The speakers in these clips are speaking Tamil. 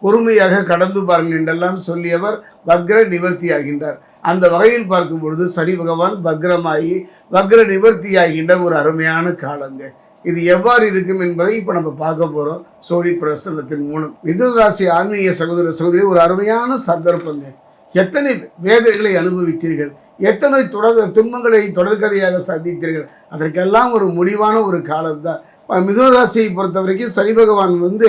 பொறுமையாக கடந்து பாருங்கள் என்றெல்லாம் சொல்லியவர் வக்ர நிவர்த்தி ஆகின்றார் அந்த வகையில் பார்க்கும் பொழுது சனி பகவான் வக்ரமாகி வக்ர நிவர்த்தி ஆகின்ற ஒரு அருமையான காலங்க. இது எவ்வாறு இருக்கும் என்பதை இப்போ நம்ம பார்க்க போகிறோம் சோழி பிரசன்னத்தின் மூலம். மிதுன ஆன்மீக சகோதர சகோதரி ஒரு அருமையான சந்தர்ப்பங்க. எத்தனை வேதனைகளை அனுபவித்தீர்கள்? எத்தனை தொடர் துன்பங்களை தொடர்கதையாக சந்தித்தீர்கள்? அதற்கெல்லாம் ஒரு முடிவான ஒரு காலம்தான். மிதுன ராசியை பொறுத்த வரைக்கும் சனி பகவான் வந்து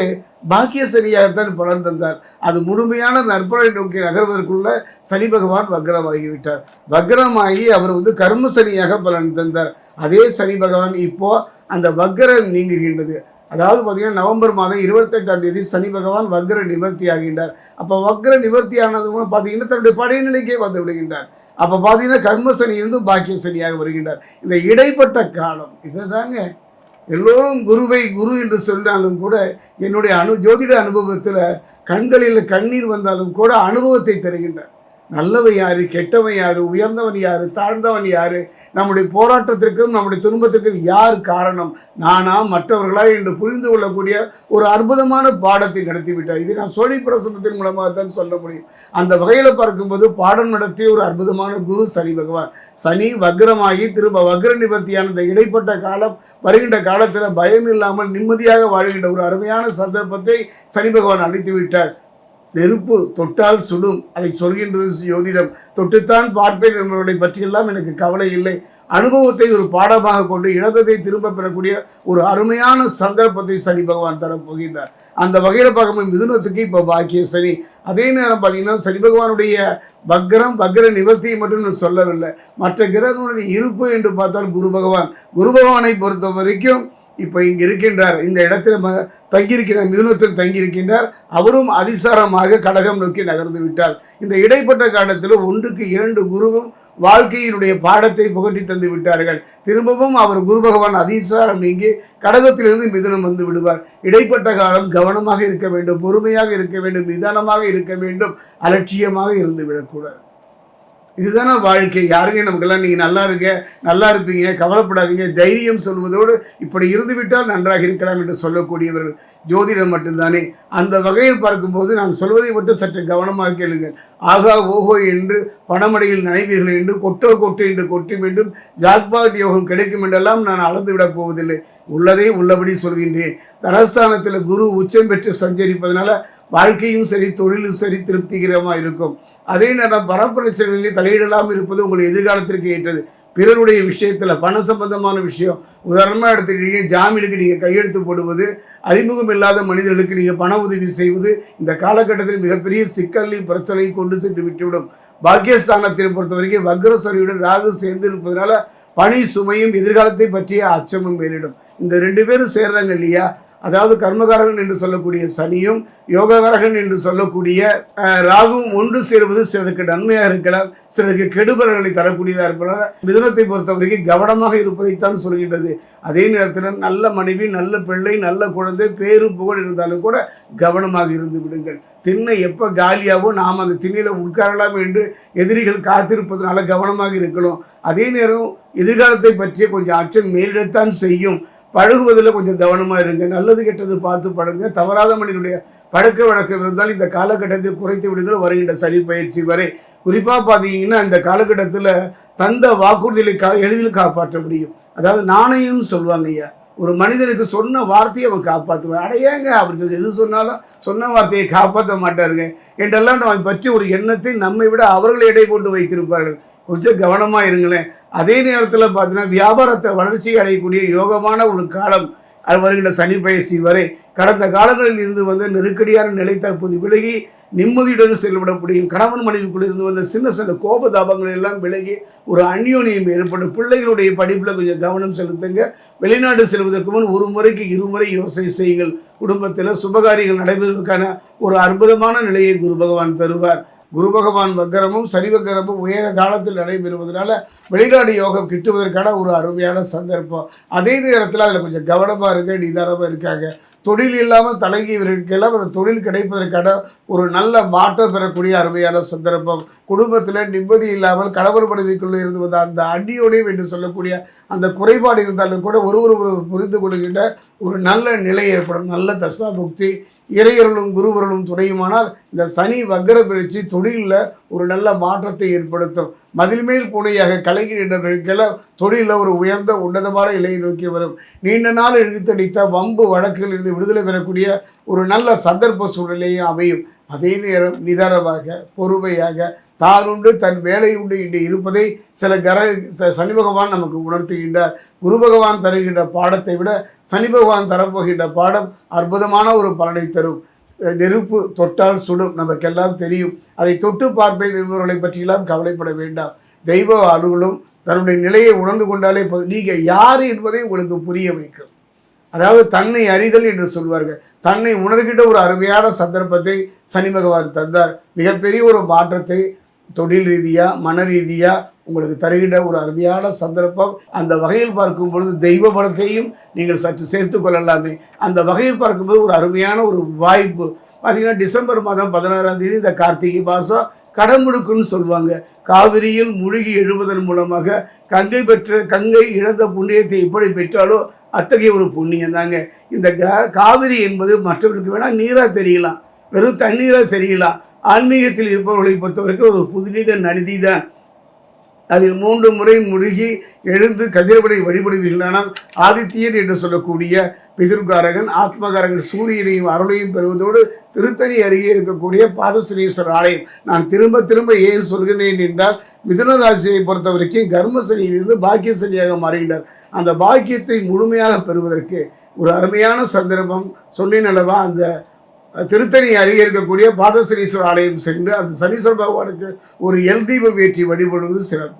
பாக்கிய சனியாகத்தான் பலன் தந்தார். அது முழுமையான நற்பலை நோக்கி நகர்வதற்குள்ள சனி பகவான் வக்ரமாகிவிட்டார். வக்ரமாகி அவர் வந்து கர்ம சனியாக பலன் தந்தார். அதே சனி பகவான் இப்போ அந்த வக்ரம் நீங்குகின்றது. அதாவது பார்த்தீங்கன்னா நவம்பர் மாதம் இருபத்தெட்டாம் தேதி சனி பகவான் வக்ர நிவர்த்தி ஆகின்றார். அப்போ வக்ர நிவர்த்தி ஆனது மூலம் பார்த்தீங்கன்னா தன்னுடைய படைநிலைக்கே வந்து விடுகின்றார். அப்போ பார்த்தீங்கன்னா கர்ம சனியிலிருந்து பாக்கிய சனியாக வருகின்றார். இந்த இடைப்பட்ட காலம் இதுதாங்க எல்லோரும் குருவை குரு என்று சொன்னாலும் கூட என்னுடைய அனு ஜோதிட அனுபவத்தில் கண்களில் கண்ணீர் வந்தாலும் கூட அனுபவத்தை தருகின்றார். நல்லவன் யார் கெட்டவன் யாரு உயர்ந்தவன் யார் தாழ்ந்தவன் யார்? நம்முடைய போராட்டத்திற்கும் நம்முடைய துன்பத்திற்கும் யார் காரணம்? நானா மற்றவர்களா என்று புரிந்து கொள்ளக்கூடிய ஒரு அற்புதமான பாடத்தை நடத்திவிட்டார். இது நான் சோழி பிரசனத்தின் மூலமாக தான் சொல்ல முடியும். அந்த வகையில் பார்க்கும்போது பாடம் நடத்திய ஒரு அற்புதமான குரு சனி பகவான். சனி வக்ரமாகி திரும்ப வக்ர நிவர்த்தியான இந்த இடைப்பட்ட காலம் வருகின்ற காலத்தில் பயம் இல்லாமல் நிம்மதியாக வாழ்கின்ற ஒரு அருமையான சந்தர்ப்பத்தை சனி பகவான் அளித்து விட்டார் நெருப்பு தொட்டால் சுடும் அதை சொல்கின்றது ஜோதிடம். தொட்டுத்தான் பார்ப்பேன் என்பவர்களை பற்றியெல்லாம் எனக்கு கவலை இல்லை. அனுபவத்தை ஒரு பாடமாக கொண்டு இழந்ததை திரும்ப பெறக்கூடிய ஒரு அருமையான சந்தர்ப்பத்தை சனி பகவான் தரப்போகின்றார் அந்த வகையில் பார்க்கும்போது மிதுனத்துக்கு இப்போ பாக்கிய சனி. அதே நேரம் பார்த்தீங்கன்னா சனி பகவானுடைய வக்ரம் வக்ர நிவர்த்தியை மட்டும் நான் சொல்லவில்லை. மற்ற கிரகங்களுடைய இருப்பு என்று பார்த்தால் குரு பகவான். குரு பகவானை பொறுத்த வரைக்கும் இப்போ இங்கே இருக்கின்றார். இந்த இடத்துல ம- தங்கியிருக்கிறார் மிதுனத்தில் தங்கியிருக்கின்றார். அவரும் அதிசாரமாக கடகம் நோக்கி நகர்ந்து விட்டார். இந்த இடைப்பட்ட காலத்தில் ஒன்றுக்கு இரண்டு குருவும் வாழ்க்கையினுடைய பாடத்தை புகட்டி தந்து விட்டார்கள். திரும்பவும் அவர் குரு பகவான் அதிசாரம் நீங்கி கடகத்திலிருந்து மிதுனம் வந்து விடுவார். இடைப்பட்ட காலம் கவனமாக இருக்க வேண்டும் பொறுமையாக இருக்க வேண்டும் நிதானமாக இருக்க வேண்டும் அலட்சியமாக இருந்து விடக்கூடாது. இதுதானே வாழ்க்கை? யாருங்க நமக்கெல்லாம் நீங்கள் நல்லா இருக்க நல்லா இருப்பீங்க கவலைப்படாதீங்க தைரியம் சொல்வதோடு இப்படி இருந்துவிட்டால் நன்றாக இருக்கலாம் என்று சொல்லக்கூடியவர்கள் ஜோதிடம் மட்டும்தானே. அந்த வகையில் பார்க்கும்போது நான் சொல்வதை மட்டும் சற்று கவனமாக கேளுங்கள். ஆகா ஓஹோ என்று பணமடையில் நினைவீர்கள் என்று கொட்டோ கொட்டு என்று கொட்டி மீண்டும் ஜாக்பாட் யோகம் கிடைக்கும் என்றெல்லாம் நான் அளந்து விடப் போவதில்லை. உள்ளதே உள்ளபடி சொல்கின்றேன். தனஸ்தானத்தில் குரு உச்சம் பெற்று சஞ்சரிப்பதனால வாழ்க்கையும் சரி தொழிலும் சரி திருப்திகரமாக இருக்கும். அதே நேரம் பரப்பிரச்சனைகளில் தலையிடலாமல் இருப்பது உங்கள் எதிர்காலத்திற்கு ஏற்றது. பிறருடைய விஷயத்தில் பண சம்பந்தமான விஷயம். உதாரணமாக எடுத்துக்கிட்டீங்க ஜாமீனுக்கு நீங்கள் கையெழுத்து போடுவது அறிமுகம் இல்லாத மனிதர்களுக்கு நீங்கள் பண உதவி செய்வது இந்த காலகட்டத்தில் மிகப்பெரிய சிக்கலையும் பிரச்சனையும் கொண்டு சென்று விட்டுவிடும். பாக்கியஸ்தானத்தை பொறுத்த வரைக்கும் வக்ரஸ்வரியுடன் ராகு சேர்ந்து இருப்பதனால பணி சுமையும் எதிர்காலத்தை பற்றிய அச்சமும் மேலிடும் இந்த ரெண்டு பேரும் சேர்றாங்க இல்லையா? அதாவது கர்மகாரகன் என்று சொல்லக்கூடிய சனியும் யோககாரகன் என்று சொல்லக்கூடிய ராகுவும் ஒன்று சேருவது சிலருக்கு நன்மையாக இருக்கலாம் சிலருக்கு கெடுபலன்களை தரக்கூடியதாக இருப்பதால் மிதனத்தை பொறுத்தவரைக்கும் கவனமாக இருப்பதைத்தான் சொல்கின்றது. அதே நேரத்தில் நல்ல மனைவி நல்ல பிள்ளை நல்ல குழந்தை பேரு புகழ் இருந்தாலும் கூட கவனமாக இருந்து விடுங்கள். திண்ணை எப்போ காலியாவோ நாம் அந்த திண்ணையில் உட்காரலாம் என்று எதிரிகள் காத்திருப்பதனால கவனமாக இருக்கணும். அதே நேரம் எதிர்காலத்தை பற்றிய கொஞ்சம் அச்சம் மேலிடத்தான் செய்யும். பழகுவதில் கொஞ்சம் கவனமாக இருங்க. நல்லது கெட்டது பார்த்து பழங்க தவறாத மனிதனுடைய பழக்க வழக்கம் இருந்தால் இந்த காலகட்டத்தில் குறைத்து விடுங்கள். வருகின்ற சனி பயிற்சி வரை. குறிப்பாக பார்த்தீங்கன்னா இந்த காலகட்டத்தில் தந்த வாக்குறுதிகளை கா எளிதில் காப்பாற்ற முடியும். அதாவது நாணயம் சொல்லுவாங்க ஐயா. ஒரு மனிதனுக்கு சொன்ன வார்த்தையை அவன் காப்பாற்றுவான் அடையாங்க அப்படின்னு எது சொன்னாலும் சொன்ன வார்த்தையை காப்பாற்ற மாட்டாருங்க. என்றெல்லாம் நம்ம பற்றி ஒரு எண்ணத்தை நம்மை விட அவர்கள் எடை போட்டு வைத்திருப்பார்கள். கொஞ்சம் கவனமாக இருங்களேன். அதே நேரத்தில் பார்த்தீங்கன்னா வியாபாரத்தை வளர்ச்சி அடையக்கூடிய யோகமான ஒரு காலம் அது வருகின்ற சனி பயிற்சி வரை. கடந்த காலங்களில் இருந்து வந்த நெருக்கடியான நிலை தற்போது விலகி நிம்மதியுடன் செயல்படக்கூடிய கணவன் மனைவிக்குள் இருந்து வந்த சின்ன சின்ன கோபதாபங்கள் எல்லாம் விலகி ஒரு அந்யோன்யம் ஏற்படும் பிள்ளைகளுடைய படிப்பில் கொஞ்சம் கவனம் செலுத்துங்க. வெளிநாடு செல்வதற்கு முன் ஒரு முறைக்கு இருமுறை யோசனை செய்யுங்கள். குடும்பத்தில் சுபகாரியங்கள் நடைபெறுவதற்கான ஒரு அற்புதமான நிலையை குரு பகவான் தருவார். குரு பகவான் வக்கரமும் சனி வக்கரமும் உயர காலத்தில் நடைபெறுவதனால வெளிநாடு யோகம் கிட்டுவதற்கான ஒரு அருமையான சந்தர்ப்பம். அதே நேரத்தில் அதில் கொஞ்சம் கவனமாக இருக்க நிதானமாக இருக்காங்க. தொழில் இல்லாமல் தலைகியவர்களுக்கெல்லாம் அந்த தொழில் கிடைப்பதற்கான ஒரு நல்ல மாற்றம் பெறக்கூடிய அருமையான சந்தர்ப்பம். குடும்பத்தில் நிம்மதி இல்லாமல் கணவர் மனைவிக்குள்ளே இருந்து வந்த அந்த அடியோடையும் என்று சொல்லக்கூடிய அந்த குறைபாடு இருந்தாலும் கூட ஒருவர் ஒருவர் புரிந்து கொள்கின்ற ஒரு நல்ல நிலை ஏற்படும். நல்ல தசா புக்தி இறையர்களும் குருவர்களும் துணையுமானால் இந்த சனி வக்கர பிரிச்சு தொழிலில் ஒரு நல்ல மாற்றத்தை ஏற்படுத்தும். மதில் மேல் பூனையாக கலைஞர்களுக்கெல்லாம் தொழிலில் ஒரு உயர்ந்த உன்னதமான நிலையை நோக்கி வரும். நீண்ட நாள் இழுத்தடித்த வம்பு வழக்கில் இருந்து விடுதலை பெறக்கூடிய ஒரு நல்ல சந்தர்ப்ப சூழ்நிலையும் அமையும். அதே நேரம் நிதானமாக பொறுமையாக தானுண்டு தன் வேலை உண்டு இன்று இருப்பதை சில கர ச- சனி பகவான் நமக்கு உணர்த்துகின்றார். குரு பகவான் தருகின்ற பாடத்தை விட சனி பகவான் தரப்போகின்ற பாடம் அற்புதமான ஒரு பலனை தரும். நெருப்பு தொட்டால் சுடும் நமக்கெல்லாம் தெரியும். அதை தொட்டு பார்ப்பேன் என்பவர்களை பற்றியெல்லாம் கவலைப்பட வேண்டாம். தெய்வ அலுவலும் தன்னுடைய நிலையை உணர்ந்து கொண்டாலே போதும். நீங்கள் யார் என்பதை உங்களுக்கு புரிய வைக்கும். அதாவது தன்னை அறிதல் என்று சொல்வார்கள். தன்னை உணர்கின்ற ஒரு அருமையான சந்தர்ப்பத்தை சனி பகவான் தந்தார். மிகப்பெரிய ஒரு மாற்றத்தை தொழில் ரீதியாக மன ரீதியாக உங்களுக்கு தருகின்ற ஒரு அருமையான சந்தர்ப்பம். அந்த வகையில் பார்க்கும் பொழுது தெய்வ பலத்தையும் நீங்கள் சற்று சேர்த்து கொள்ளலாமே. அந்த வகையில் பார்க்கும்போது ஒரு அருமையான ஒரு வாய்ப்பு. பார்த்தீங்கன்னா டிசம்பர் மாதம் பதினாறாம் தேதி இந்த கார்த்திகை மாதம் கடமுடுக்குன்னு சொல்லுவாங்க காவிரியில் முழுகி எழுவதன் மூலமாக கங்கை பெற்ற கங்கை இழந்த புண்ணியத்தை எப்படி பெற்றாலோ அத்தகைய ஒரு புண்ணியம் தாங்க. இந்த காவிரி என்பது மற்றவர்களுக்கு வேணால் நீராக தெரியலாம். வெறும் தண்ணீராக தெரியலாம். ஆன்மீகத்தில் இருப்பவர்களை பொறுத்தவரைக்கும் ஒரு புதுநீத நதி தான். அதில் மூன்று முறை முழுகி எழுந்து கதிரவனை வழிபடுவீர்களானால் ஆதித்யன் என்று சொல்லக்கூடிய பிதிர்காரகன் ஆத்மகாரகன் சூரியனையும் அருளையும் பெறுவதோடு திருத்தணி அருகே இருக்கக்கூடிய பாதஸ்ரீஸ்வரர் ஆலயம். நான் திரும்ப திரும்ப ஏன் சொல்கிறேன் என்றால் மிதுன ராசியை பொறுத்த வரைக்கும் கர்மசனியிலிருந்து பாக்கிய சனியாக மாறுகின்றார். அந்த பாக்கியத்தை முழுமையாக பெறுவதற்கு ஒரு அருமையான சந்தர்ப்பம். சொன்னேன் அந்த திருத்தணி அருகே இருக்கக்கூடிய பாதசனீஸ்வரர் ஆலயம் சென்று அந்த சனீஸ்வர பகவானுக்கு ஒரு எல் தீபம் ஏற்றி வழிபடுவது சிறப்பு.